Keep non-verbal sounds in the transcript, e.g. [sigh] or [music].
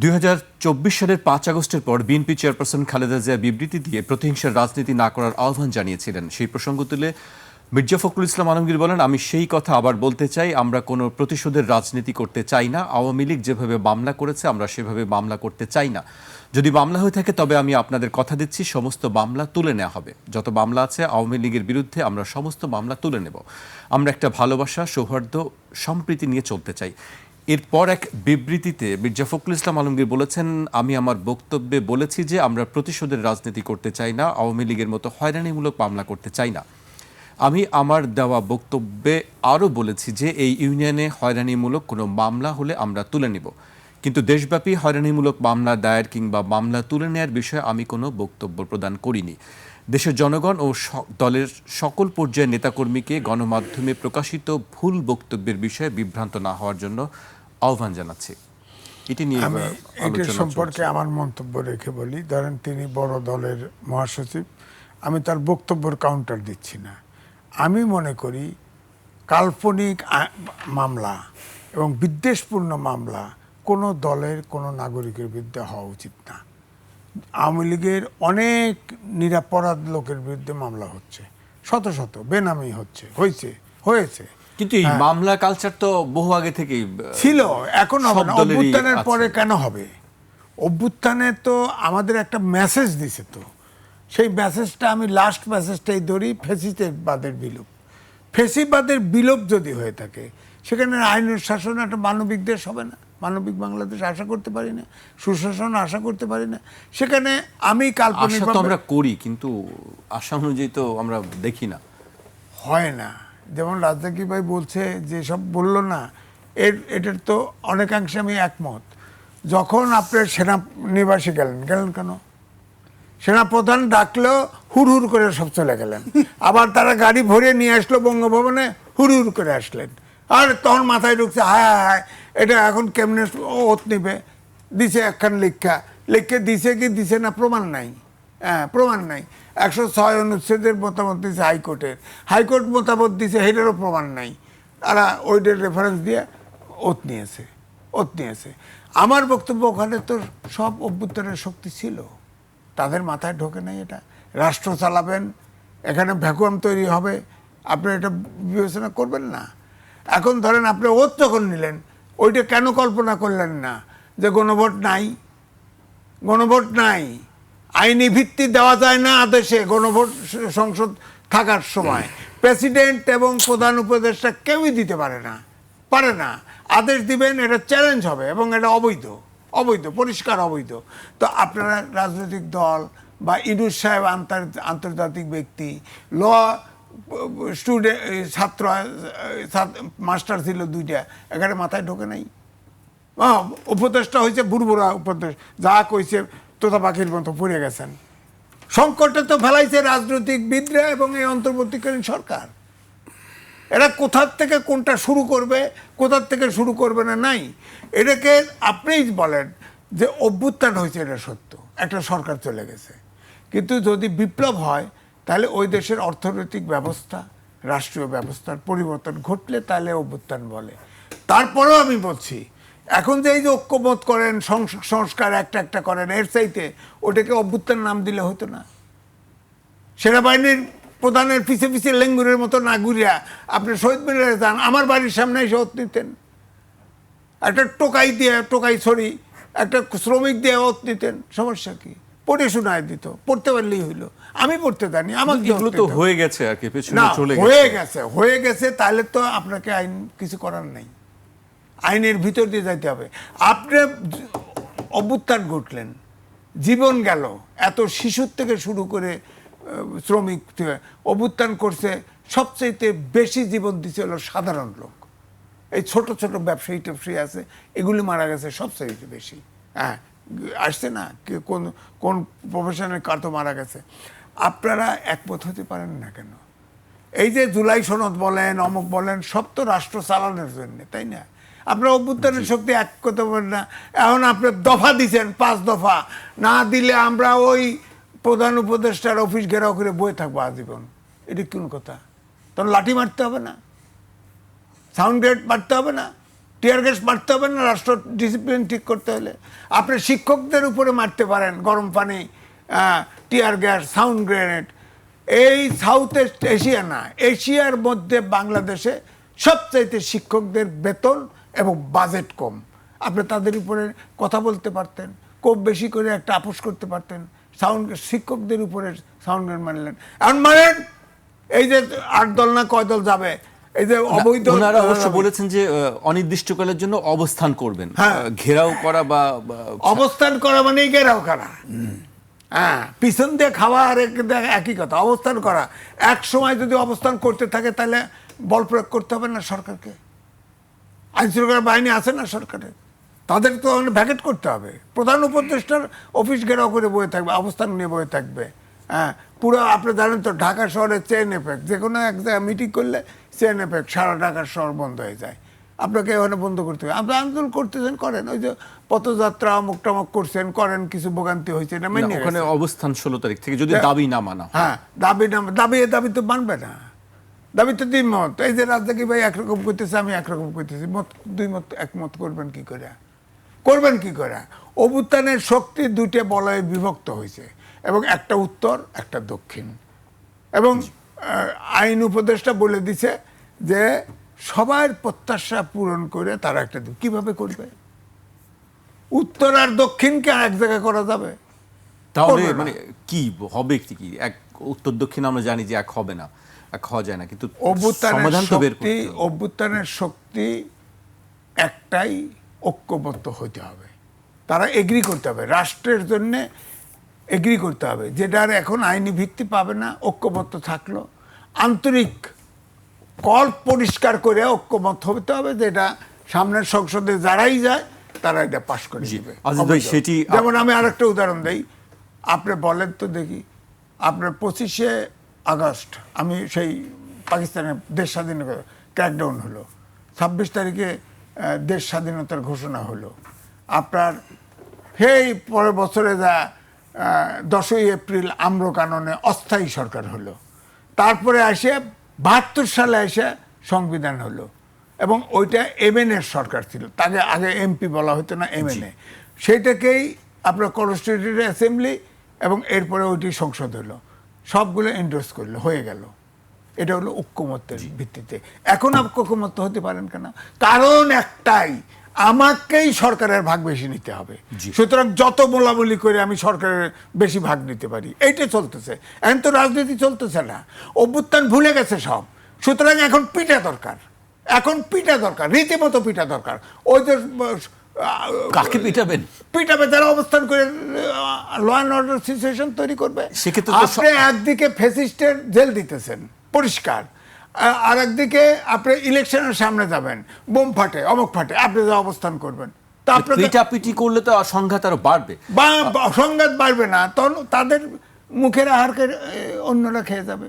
দুই হাজার চব্বিশ সালের পাঁচ আগস্টের পর বিএনপি চেয়ারপারসন খালেদা জিয়া বিবৃতি দিয়ে প্রতিহিংসার রাজনীতি না করার আহ্বান জানিয়েছিলেন। সেই প্রসঙ্গ তুলে মির্জা ফখরুল ইসলাম আলমগীর বলেন, আমি সেই কথা আবার বলতে চাই, আমরা কোনো প্রতিশোধের রাজনীতি করতে চাই না। আওয়ামী লীগ যেভাবে মামলা করেছে, আমরা সেভাবে মামলা করতে চাই না। যদি মামলা হয়ে থাকে, তবে আমি আপনাদের কথা দিচ্ছি, সমস্ত মামলা তুলে নেওয়া হবে। যত মামলা আছে আওয়ামী লীগের বিরুদ্ধে, আমরা সমস্ত মামলা তুলে নেব। আমরা একটা ভালোবাসা, সৌহার্দ্য, সম্প্রীতি নিয়ে চলতে চাই। এরপর এক বিবৃতিতে মির্জা ফখরুল ইসলাম আলমগীর বলেছেন, আমি আমার বক্তব্যে বলেছি যে আমরা প্রতিশোধের রাজনীতি করতে চাই না, আওয়ামী লীগের মতো হয়রানিমূলক মামলা করতে চাই না। আমি আমার দেওয়া বক্তব্যে আরও বলেছি যে এই ইউনিয়নে হয়রানিমূলক কোনো মামলা হলে আমরা তুলে নিব। কিন্তু দেশব্যাপী হয়রানিমূলক মামলা দায়ের কিংবা মামলা তুলে নেয়ার বিষয়ে আমি কোনো বক্তব্য প্রদান করিনি। দেশের জনগণ ও দলের সকল পর্যায়ের নেতাকর্মীকে গণমাধ্যমে প্রকাশিত ভুল বক্তব্যের বিষয়ে বিভ্রান্ত না হওয়ার জন্য আহ্বান জানাচ্ছি। এটি নিয়ে আমি আহ, এটার আলোচনা সম্পর্কে আমার মন্তব্য রেখে বলি ধরেন তিনি বড় দলের মহাসচিব আমি তার বক্তব্যের কাউন্টার দিচ্ছি না। আমি মনে করি কাল্পনিক মামলা এবং বিদ্বেষপূর্ণ মামলা কোনো দলের কোনো নাগরিকের বিরুদ্ধে হওয়া উচিত না। আওয়ামী লীগের অনেক নিরাপরাধ লোকের বিরুদ্ধে মামলা হচ্ছে। শত শত বেনামি হচ্ছে হয়েছে হয়েছে। কিন্তু এই মামলা কালচার তো বহু আগে থেকেই ছিল এখন হবে না। অভ্যুত্থানের পরে কেন হবে? অভ্যুত্থানে তো আমাদের একটা মেসেজ দিছে তো। সেই মেসেজটা আমি লাস্ট মেসেজটাই ধরি ফেসিবাদের বিলোপ। ফেসিবাদের বিলোপ যদি হয়ে থাকে সেখানে আইনের শাসন একটা মানবিক দেশ হবে না। মানবিক বাংলাদেশ আশা করতে পারি না সুশাসন আশা করতে পারি না। সেখানে আমি কাল্পনিক আমরা করি কিন্তু আশা অনুযায়ী তো আমরা দেখি না। হয় না। যেমন রাজাকি ভাই বলছে যে সব বলল না এর এটার তো অনেকাংশে আমি একমত। যখন আপনার সেনা নিবাসে গেলেন গেলেন কেন? সেনাপ্রধান ডাকলেও হুড় হুড় করে সব চলে গেলেন। [laughs] আবার তারা গাড়ি ভরে নিয়ে আসলো বঙ্গভবনে হুড় হুড় করে আসলেন। আর তখন মাথায় ঢুকছে হায় হায় হায় এটা এখন কেমনে ওত নিবে? দিছে একখান লেখা। লিখে দিছে কি দিছে না প্রমাণ নাই। হ্যাঁ প্রমাণ নাই। একশো ছয় অনুচ্ছেদের মতামত দিছে হাইকোর্টের। হাইকোর্ট মতামত দিছে সেটারও প্রমাণ নাই। তারা ওইটার রেফারেন্স দিয়ে ওত নিয়েছে ওত নিয়েছে। আমার বক্তব্য ওখানে তো সব অভ্যুত্থানের শক্তি ছিল। তাদের মাথায় ঢোকে নাই এটা। রাষ্ট্র চালাবেন, এখানে ভ্যাকুয়াম তৈরি হবে। আপনি এটা বিবেচনা করবেন না। এখন ধরেন আপনি ওত যখন নিলেন, ওইটা কেন কল্পনা করলেন না? যে গণভোট নাই। গণভোট নাই। আইনি ভিত্তি দেওয়া যায় না আদেশে গণভোট সংসদ থাকার সময়। প্রেসিডেন্ট এবং প্রধান উপদেষ্টা কেউই দিতে পারে না। পারে না। আদেশ দিবেন, এটা চ্যালেঞ্জ হবে এবং এটা অবৈধ। অবৈধ, পরিষ্কার অবৈধ। তো আপনারা রাজনৈতিক দল বা ইনুস সাহেব আন্তর, আন্তর্জাতিক ব্যক্তি, ল স্টুডেন্ট ছাত্র মাস্টার ছিল দুইটা, এখানে মাথায় ঢোকে নাই। উপদেষ্টা হয়েছে, বুড়বুড়া উপদেশ, যা কইছে তোতা পাখির মতো পড়ে গেছেন। সংকটে তো ফেলাইছে রাজনৈতিক বিদ্রা এবং এই অন্তর্বর্তীকালীন সরকার। এরা কোথার থেকে কোনটা শুরু করবে, কোথার থেকে শুরু করবে না নাই এটাকে আপনিই বলেন যে অভ্যুত্থান হয়েছে, এটা সত্য, একটা সরকার চলে গেছে। কিন্তু যদি বিপ্লব হয়, তাহলে ওই দেশের অর্থনৈতিক ব্যবস্থা, রাষ্ট্রীয় ব্যবস্থার পরিবর্তন ঘটলে তাহলে অভ্যুত্থান বলে। তারপরেও আমি বলছি এখন যে এই যে ঐক্যবোধ করেন সংস্কার একটা একটা করেন এর চাইতে ওটাকে অভ্যুত্থান নাম দিলে হতো না। সেনাবাহিনীর প্রধানের পিছে পিছে লেঙ্গুরের মতো না ঘুরিয়া আপনি শহীদ মিনারে যান আমার বাড়ির সামনে এসে ওত নিতেন। একটা টোকাই দিয়ে টোকাই ছড়ি একটা শ্রমিক দিয়ে ওত নিতেন। সমস্যা কি? পড়ে শোনায় দিত পড়তে পারলেই হইল। আমি পড়তে জানি আমার তো হয়ে গেছে আর কি পেছনে চলে হয়ে গেছে হয়ে গেছে তাহলে তো আপনাকে আইন কিছু করার নেই। আইনের ভিতর দিয়ে যাইতে হবে। আপনি অভ্যুত্থান ঘটলেন, জীবন গেল, এত শিশুর থেকে শুরু করে শ্রমিক অভ্যুত্থান করছে সবচেয়ে বেশি জীবন দিচ্ছে হলো সাধারণ লোক। এই ছোট ছোট ব্যবসায়ী ট্যাবসায়ী আছে, এগুলি মারা গেছে সবচেয়ে বেশি। হ্যাঁ আসছে না কোন কোন প্রফেশনের কার তো মারা গেছে। আপনারা একমত হতে পারেন না কেন? এই যে জুলাই সনদ বলেন, অমুক বলেন, সব তো রাষ্ট্র চালানোর জন্য, তাই না? আপনার অভ্যুত্থানের শক্তি এক করতে পারেন না। এখন আপনি দফা দিছেন পাঁচ দফা। না দিলে আমরা ওই প্রধান উপদেষ্টার অফিস ঘেরাও করে বয়ে থাকব আজীবন। এটি কোন কথা? তখন লাঠি মারতে হবে না। সাউন্ড গ্রেড মারতে হবে না। টিয়ার গ্যাস মারতে হবে না রাষ্ট্র ডিসিপ্লিন ঠিক করতে হলে। আপনি শিক্ষকদের উপরে মারতে পারেন গরম পানি টিয়ার গ্যাস সাউন্ড গ্রেনেড। এই সাউথ ইস্ট এশিয়া না এশিয়ার মধ্যে বাংলাদেশে সবচাইতে শিক্ষকদের বেতন এবং বাজেট কম। আপনি তাদের উপরে কথা বলতে পারতেন খুব বেশি করে একটা আপোষ করতে পারতেন সাউন্ড শিক্ষকদের উপরে সাউন্ড মারলেন। এখন মারেন এই যে আট দল না কয় দল যাবে এই যে অবৈধ ওনারা অবশ্য বলেছেন যে অনির্দিষ্টকালের জন্য অবস্থান করবেন। হ্যাঁ। ঘেরাও করা বা অবস্থান করা মানেই গেরাও করা। হ্যাঁ পিছন দিয়ে খাওয়া আর এক- একই কথা অবস্থান করা। এক সময় যদি অবস্থান করতে থাকে তাহলে বল প্রয়োগ করতে হবে না সরকারকে? আইন শৃঙ্খলা বাহিনী আছে না সরকারের তাদের তো ভ্যাকেট করতে হবে। প্রধান উপদেষ্টার অফিস ঘেরাও করে বয়ে থাকবে অবস্থান নিয়ে বয়ে থাকবে। হ্যাঁ পুরো আপনি জানেন তো ঢাকা শহরে চেন এফেক্ট যে কোনো এক জায়গায় মিটিং করলে চেন এফেক্ট সারা ঢাকার শহর বন্ধ হয়ে যায়। আপনাকে ওখানে বন্ধ করতে হবে। আপনি আন্দোলন করতেছেন করেন। ওই যে পথযাত্রা অমুক টমক করছেন করেন কিছু ভোগান্তি হয়েছে না, মেনে ওখানে অবস্থান ষোলো তারিখ থেকে যদি হ্যাঁ। দাবি না মানা হ্যাঁ দাবি না দাবি এ দাবি তো মানবে না। দাবি তো দুই মত। এই যে রাজ্জাকি ভাই একরকম করতেছে আমি একরকম করতেছি। মত দুই মত একমত করবেন কি করে? করবেন কি করে? অভ্যুত্থানের শক্তি দুইটা বলয়ে বিভক্ত হয়েছে এবং একটা উত্তর একটা দক্ষিণ। এবং আইন উপদেষ্টা বলে দিছে যে সবার প্রত্যাশা পূরণ করে তারা একটা কীভাবে করবে? উত্তর আর দক্ষিণকে আর এক জায়গায় করা যাবে? তাহলে। মানে কি হবে কি? এক উত্তর দক্ষিণ আমরা জানি যে এক হবে না। হওয়া যায় না কিন্তু অভ্যুত্থানের শক্তি অভ্যুত্থানের শক্তি একটাই ঐক্যবদ্ধ হতে হবে। তারা এগ্রি করতে হবে রাষ্ট্রের জন্য এগ্রি করতে হবে যেটার এখন আইনি ভিত্তি পাবে না ঐক্যবদ্ধ থাকল। আন্তরিক কল পরিষ্কার করে ঐক্যমত হতে হবে যেটা সামনের সংসদে যারাই যায় তারা এটা পাশ করে দিবে। যেমন আমি আরেকটা উদাহরণ দিই আপনি বলেন তো দেখি আপনার পঁচিশে আগস্ট আমি সেই পাকিস্তানের দেশ স্বাধীনতা ক্র্যাকডাউন হলো। ছাব্বিশ তারিখে দেশ স্বাধীনতার ঘোষণা হলো। আপনার সেই পরের বছরে যা দশই এপ্রিল আম্র কাননে অস্থায়ী সরকার হলো। তারপরে আসে বাহাত্তর সালে এসে সংবিধান হলো। এবং ওইটা এমএনএর সরকার ছিল। তাকে আগে এমপি বলা হতো না এমএনএ সেইটাকেই আপনার কনস্টিটিউটেড অ্যাসেম্বলি এবং এরপরে ওইটি সংসদ হলো। সবগুলো এন্ডোর্স করল হয়ে গেল। এটা হলো ঐক্যমত্যের ভিত্তিতে। এখন আপনি ঐক্যমত্য হতে পারেন কেন? কারণ একটাই আমাকেই সরকারের ভাগ বেশি নিতে হবে। সুতরাং যত মোলামুলি করে আমি সরকারের বেশি ভাগ নিতে পারি এইটা চলতেছে। এখন তো রাজনীতি চলতেছে না। অভ্যুত্থান ভুলে গেছে সব। সুতরাং এখন পিঠা দরকার। এখন পিঠা দরকার রীতিমতো পিঠা দরকার। ওই যে আহ, কাকে পিটাবেন? পিটাবে যারা অবস্থান করে ল অ্যান্ড অর্ডার সিচুয়েশন তৈরি করবে। আপনি একদিকে ফেসিস্টের জেল দিতেছেন পরিষ্কার। আর একদিকে আপনি ইলেকশনের সামনে যাবেন বোম ফাটে অমুক ফাটে আপনি যা অবস্থান করবেন। পিটাপিটি করলে তো সংঘাত আরও বাড়বে। বা বা সংঘাত বাড়বে না তখন তাদের মুখের আহারকে অন্যরা খেয়ে যাবে।